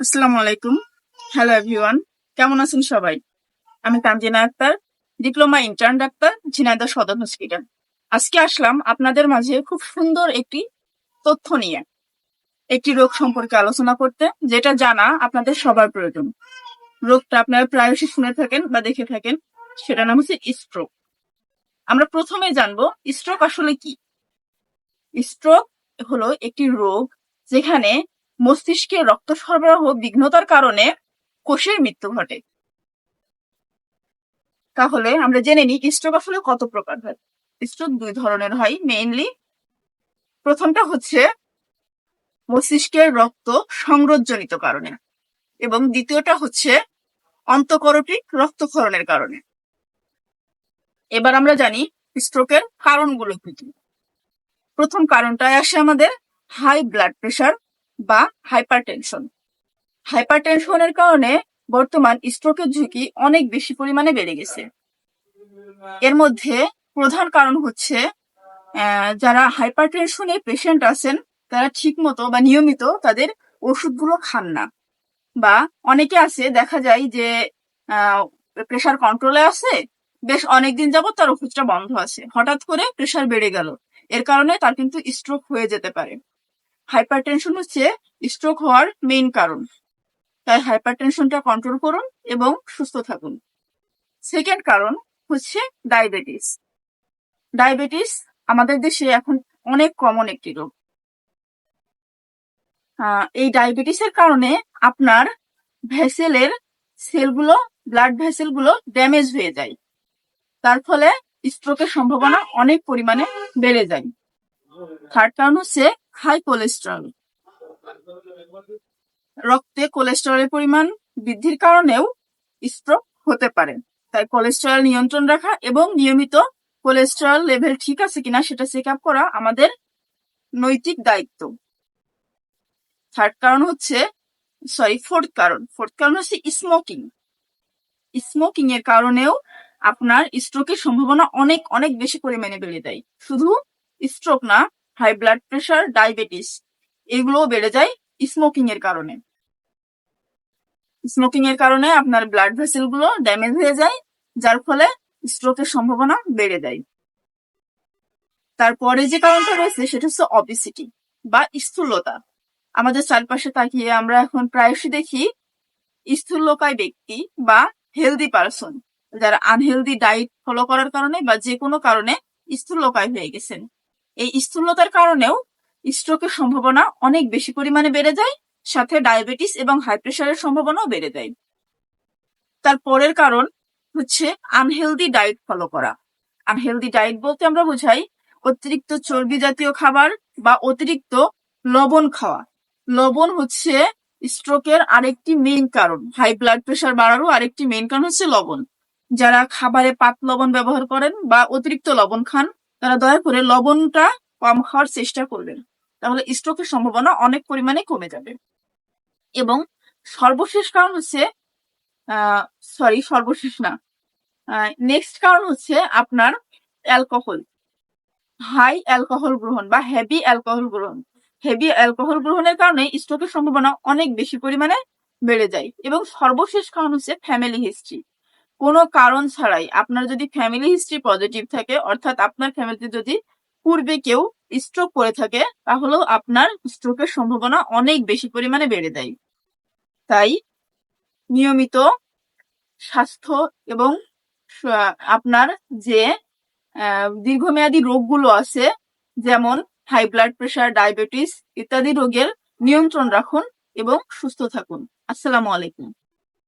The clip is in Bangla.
আসসালামু আলাইকুম। হ্যালো এভরিওয়ান কেমন আছেন সবাই? আমি তানজিনা আক্তার, ডিপ্লোমা ইন্টার্ন ডাক্তার, ঝিনাইদহ সদর হসপিটাল আজকে আসলাম আপনাদের মাঝে খুব সুন্দর একটি তথ্য নিয়ে। একটি রোগ সম্পর্কে আলোচনা করতে, যেটা জানা আপনাদের সবার প্রয়োজন। রোগটা আপনারা প্রায়শই শুনে থাকেন বা দেখে থাকেন, সেটার নাম হচ্ছে স্ট্রোক আমরা প্রথমে জানব স্ট্রোক আসলে কি? স্ট্রোক হলো একটি রোগ যেখানে মস্তিষ্কে রক্ত সরবরাহ বিঘ্নতার কারণে কোষের মৃত্যু ঘটে। তাহলে আমরা জেনে নিই স্ট্রোক আসলে কত প্রকার হয়। স্ট্রোক দুই ধরনের হয় মেইনলি প্রথমটা হচ্ছে মস্তিষ্কের রক্ত সংরোধজনিত কারণে এবং দ্বিতীয়টা হচ্ছে অন্তকরটিক রক্তক্ষরণের কারণে। এবার আমরা জানি স্ট্রোকের কারণগুলো কি প্রথম কারণটায় আসে আমাদের হাই ব্লাড প্রেশার বা হাইপারটেনশন হাইপারটেনশনের কারণে বর্তমান স্ট্রোকের ঝুঁকি অনেক বেশি পরিমাণে বেড়ে গেছে। এর মধ্যে প্রধান কারণ হচ্ছে যারা হাইপারটেনশনের পেশেন্ট আছেন, তারা ঠিক মতো বা নিয়মিত তাদের ওষুধগুলো খান না। বা অনেকে আছে, দেখা যায় যে প্রেশার কন্ট্রোলে আছে, বেশ অনেকদিন যাবত তার ওষুধটা বন্ধ আছে। হঠাৎ করে প্রেশার বেড়ে গেল। এর কারণে তার কিন্তু স্ট্রোক হয়ে যেতে পারে। হাইপারটেনশন হচ্ছে স্ট্রোক হওয়ার মেইন কারণ। তাই হাইপারটেনশনটা কন্ট্রোল করুন এবং সুস্থ থাকুন। সেকেন্ড কারণ হচ্ছে ডায়াবেটিস ডায়াবেটিস আমাদের দেশে এখন অনেক কমন একটি রোগ। এই ডায়াবেটিসের কারণে আপনার ভেসেলের সেলগুলো ব্লাড ভেসেলগুলো ড্যামেজ হয়ে যায়। তার ফলে স্ট্রোকের সম্ভাবনা অনেক পরিমাণে বেড়ে যায়। থার্ড কারণ হচ্ছে হাই কোলেস্টেরল রক্তে কোলেস্টেরলের পরিমাণ বৃদ্ধির কারণেও স্ট্রোক হতে পারে। তাই কোলেস্টেরল নিয়ন্ত্রণ রাখা এবং নিয়মিত কোলেস্টেরল লেভেল ঠিক আছে কিনা সেটা চেক আপ করা আমাদের নৈতিক দায়িত্ব। থার্ড কারণ হচ্ছে সরি ফোর্থ কারণ। ফোর্থ কারণ হচ্ছে স্মোকিং স্মোকিং এর কারণেও আপনার স্ট্রোকের সম্ভাবনা অনেক অনেক বেশি পরিমাণে বেড়ে যায়। শুধু স্ট্রোক না হাই ব্লাড প্রেশার ডায়াবেটিস এগুলোও বেড়ে যায় স্মোকিং এর কারণে। স্মোকিং এর কারণে আপনার ব্লাড ভেসেলগুলো ড্যামেজ হয়ে যায়, যার ফলে স্ট্রোকের সম্ভাবনা বেড়ে যায়। তারপরে যে কারণটা রয়েছে, সেটা হচ্ছে অবিসিটি বা স্থূলতা। আমাদের চারপাশে তাকিয়ে আমরা এখন প্রায়শই দেখি স্থূলকায় ব্যক্তি বা হেলদি পারসন যারা আনহেলদি ডায়েট ফলো করার কারণে বা যে কোনো কারণে স্থূলকায় হয়ে গেছেন। এই স্থূলতার কারণেও স্ট্রোকের সম্ভাবনা অনেক বেশি পরিমাণে বেড়ে যায়, সাথে ডায়াবেটিস এবং হাই প্রেশারের সম্ভাবনাও বেড়ে যায়। তার পরের কারণ হচ্ছে আনহেলদি ডায়েট ফলো করা। আনহেলদি ডায়েট বলতে আমরা বোঝাই অতিরিক্ত চর্বি জাতীয় খাবার বা অতিরিক্ত লবণ খাওয়া। লবণ হচ্ছে স্ট্রোকের আরেকটি মেইন কারণ। হাই ব্লাড প্রেশার বাড়ারও আরেকটি মেইন কারণ হচ্ছে লবণ। যারা খাবারে পাত লবণ ব্যবহার করেন বা অতিরিক্ত লবণ খান তারা দয়া করে লবণটা কম খাওয়ার চেষ্টা করবেন। তাহলে স্ট্রোকের সম্ভাবনা অনেক পরিমাণে কমে যাবে। এবং সর্বশেষ কারণ হচ্ছে সরি সর্বশেষ না। নেক্সট কারণ হচ্ছে আপনার অ্যালকোহল হাই অ্যালকোহল গ্রহণ বা হেভি অ্যালকোহল গ্রহণ। হেভি অ্যালকোহল গ্রহণের কারণে স্ট্রোকের সম্ভাবনা অনেক বেশি পরিমাণে বেড়ে যায়। এবং সর্বশেষ কারণ হচ্ছে ফ্যামিলি হিস্ট্রি কোনো কারণ ছাড়াই আপনার যদি ফ্যামিলি হিস্ট্রি পজিটিভ থাকে, অর্থাৎ আপনার ফ্যামিলিতে যদি পূর্বে কেউ স্ট্রোক করে থাকে, তাহলেও আপনার স্ট্রোকের সম্ভাবনা অনেক বেশি পরিমাণে বেড়ে দেয় তাই নিয়মিত স্বাস্থ্য এবং আপনার যে দীর্ঘমেয়াদী রোগগুলো আছে, যেমন হাই ব্লাড প্রেশার ডায়াবেটিস ইত্যাদি রোগের নিয়ন্ত্রণ রাখুন এবং সুস্থ থাকুন। আসসালামু আলাইকুম।